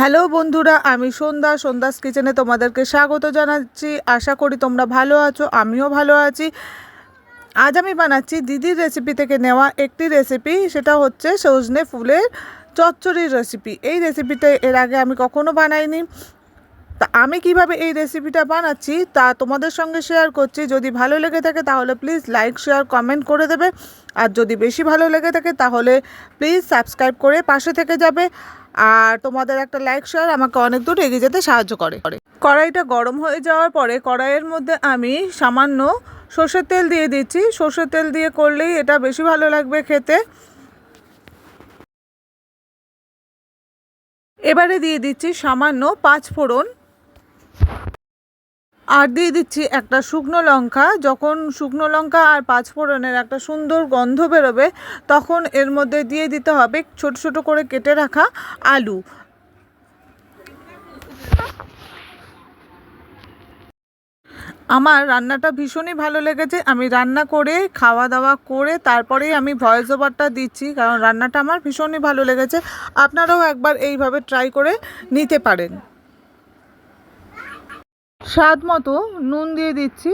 Hello বন্ধুরা, আমি সন্ধ্যা, সন্ধ্যাস কিচেনে তোমাদেরকে স্বাগত জানাচ্ছি। আশা করি তোমরা ভালো আছো, আমিও ভালো আছি। আজ আমি বানাচ্ছি দিদির রেসিপি থেকে নেওয়া একটি রেসিপি সেটা হচ্ছে সজনে ফুলের চচ্চড়ির রেসিপি এই রেসিপিটা এর আগে আমি কখনো বানাইনি। তা আমি কীভাবে এই রেসিপিটা বানাচ্ছি তা তোমাদের সঙ্গে শেয়ার করছি। যদি ভালো লেগে থাকে তাহলে প্লিজ লাইক শেয়ার কমেন্ট করে দেবে। আর যদি বেশি ভালো লেগে থাকে তাহলে প্লিজ সাবস্ক্রাইব করে পাশে থেকে যাবে। আর তোমাদের একটা লাইক শেয়ার আমাকে অনেক দূর এগিয়ে যেতে সাহায্য করে। কড়াইটা গরম হয়ে যাওয়ার পরে কড়াইয়ের মধ্যে আমি সামান্য সর্ষের তেল দিয়ে দিচ্ছি। সর্ষের তেল দিয়ে করলেই এটা বেশি ভালো লাগবে খেতে। এবারে দিয়ে দিচ্ছি সামান্য পাঁচ ফোড়ন আর দিয়ে দিচ্ছি একটা শুকনো লঙ্কা। যখন শুকনো লঙ্কা আর পাঁচ ফোড়নের একটা সুন্দর গন্ধ বেরোবে, তখন এর মধ্যে দিয়ে দিতে হবে ছোট ছোট করে কেটে রাখা আলু। আমার রান্নাটা ভীষণই ভালো লেগেছে। আমি রান্না করে, খাওয়া দাওয়া করে, তারপরেই আমি ভয়েস ওভারটা দিচ্ছি, কারণ রান্নাটা আমার ভীষণই ভালো লেগেছে। আপনারাও একবার এইভাবে ট্রাই করে নিতে পারেন। স্বাদ মতো নুন দিয়ে দিচ্ছি।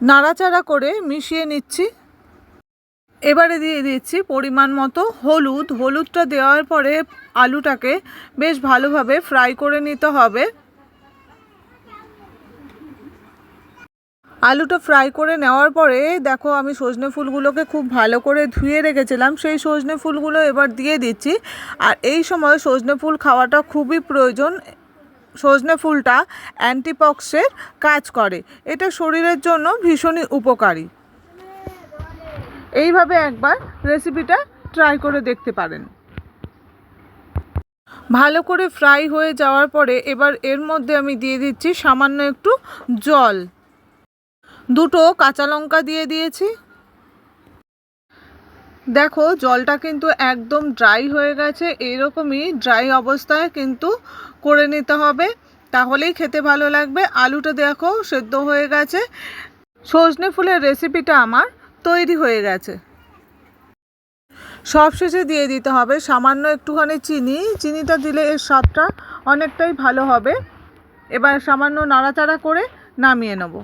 নাড়াচাড়া করে মিশিয়ে নিচ্ছি। এবারে দিয়ে দিচ্ছি পরিমাণ মতো হলুদ। হলুদটা দেওয়ার পরে আলুটাকে বেশ ভালোভাবে ফ্রাই করে নিতে হবে। আলুটা ফ্রাই করে নেওয়ার পরে দেখো আমি সজনে ফুলগুলোকে খুব ভালো করে ধুয়ে রেখেছিলাম। সেই সজনে ফুলগুলো এবার দিয়ে দিচ্ছি। আর এই সময় সজনে ফুল খাওয়াটা খুবই প্রয়োজন। সজনে ফুলটা অ্যান্টিপক্সের কাজ করে। এটা শরীরের জন্য ভীষণই উপকারী। এইভাবে একবার রেসিপিটা ট্রাই করে দেখতে পারেন। ভালো করে ফ্রাই হয়ে যাওয়ার পরে এবার এর মধ্যে আমি দিয়ে দিচ্ছি সামান্য একটু জল। দুটো কাঁচা লঙ্কা দিয়ে দিয়েছি। দেখো, জলটা কিন্তু একদম ড্রাই হয়ে গেছে। এরকমই ড্রাই অবস্থায় কিন্তু করে নিতে হবে। তাহলেই খেতে ভালো লাগবে। আলুটা দেখো, সেদ্ধ হয়ে গেছে। সজনে ফুলের রেসিপিটা আমার তৈরি হয়ে গেছে। সব শেষে দিয়ে দিতে হবে সামান্য একটুখানি চিনি। চিনিটা দিলে এর স্বাদটা অনেকটাই ভালো হবে। এবার সামান্য নাড়াচাড়া করে নামিয়ে নেব।